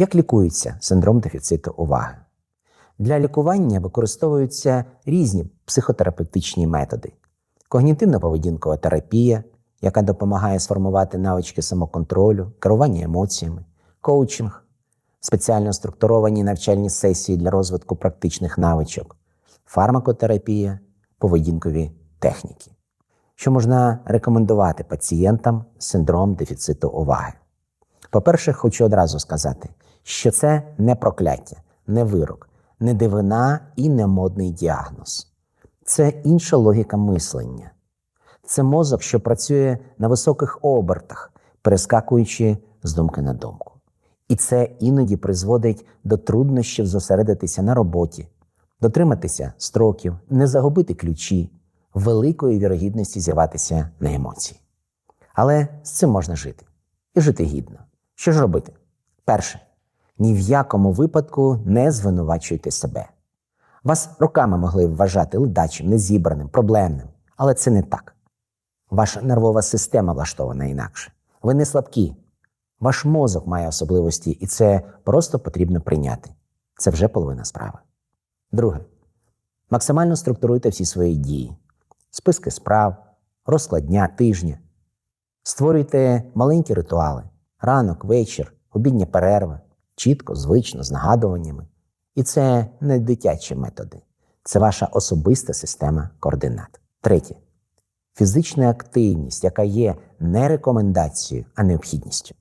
Як лікується синдром дефіциту уваги? Для лікування використовуються різні психотерапевтичні методи: когнітивно-поведінкова терапія, яка допомагає сформувати навички самоконтролю, керування емоціями, коучинг, спеціально структуровані навчальні сесії для розвитку практичних навичок, фармакотерапія, поведінкові техніки. Що можна рекомендувати пацієнтам з синдромом дефіциту уваги? По-перше, хочу одразу сказати, що це не прокляття, не вирок, не дивина і не модний діагноз. Це інша логіка мислення. Це мозок, що працює на високих обертах, перескакуючи з думки на думку. І це іноді призводить до труднощів зосередитися на роботі, дотриматися строків, не загубити ключі, великої вірогідності зірватися на емоції. Але з цим можна жити і жити гідно. Що ж робити? Перше, ні в якому випадку не звинувачуйте себе. Вас роками могли вважати ледачим, незібраним, проблемним, але це не так. Ваша нервова система влаштована інакше. Ви не слабкі. Ваш мозок має особливості, і це просто потрібно прийняти. Це вже половина справи. Друге. Максимально структуруйте всі свої дії, списки справ, розклад дня, тижня. Створюйте маленькі ритуали: ранок, вечір, обідня перерва, чітко, звично, з нагадуваннями. І це не дитячі методи, це ваша особиста система координат. Третє. Фізична активність, яка є не рекомендацією, а необхідністю.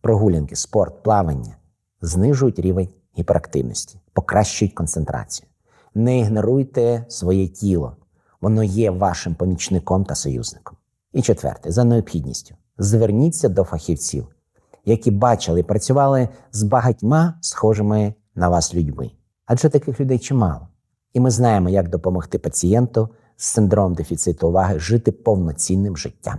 Прогулянки, спорт, плавання знижують рівень гіперактивності, покращують концентрацію. Не ігноруйте своє тіло, воно є вашим помічником та союзником. І четверте, за необхідністю, зверніться до фахівців, які бачили і працювали з багатьма схожими на вас людьми. Адже таких людей чимало. І ми знаємо, як допомогти пацієнту з синдромом дефіциту уваги жити повноцінним життям.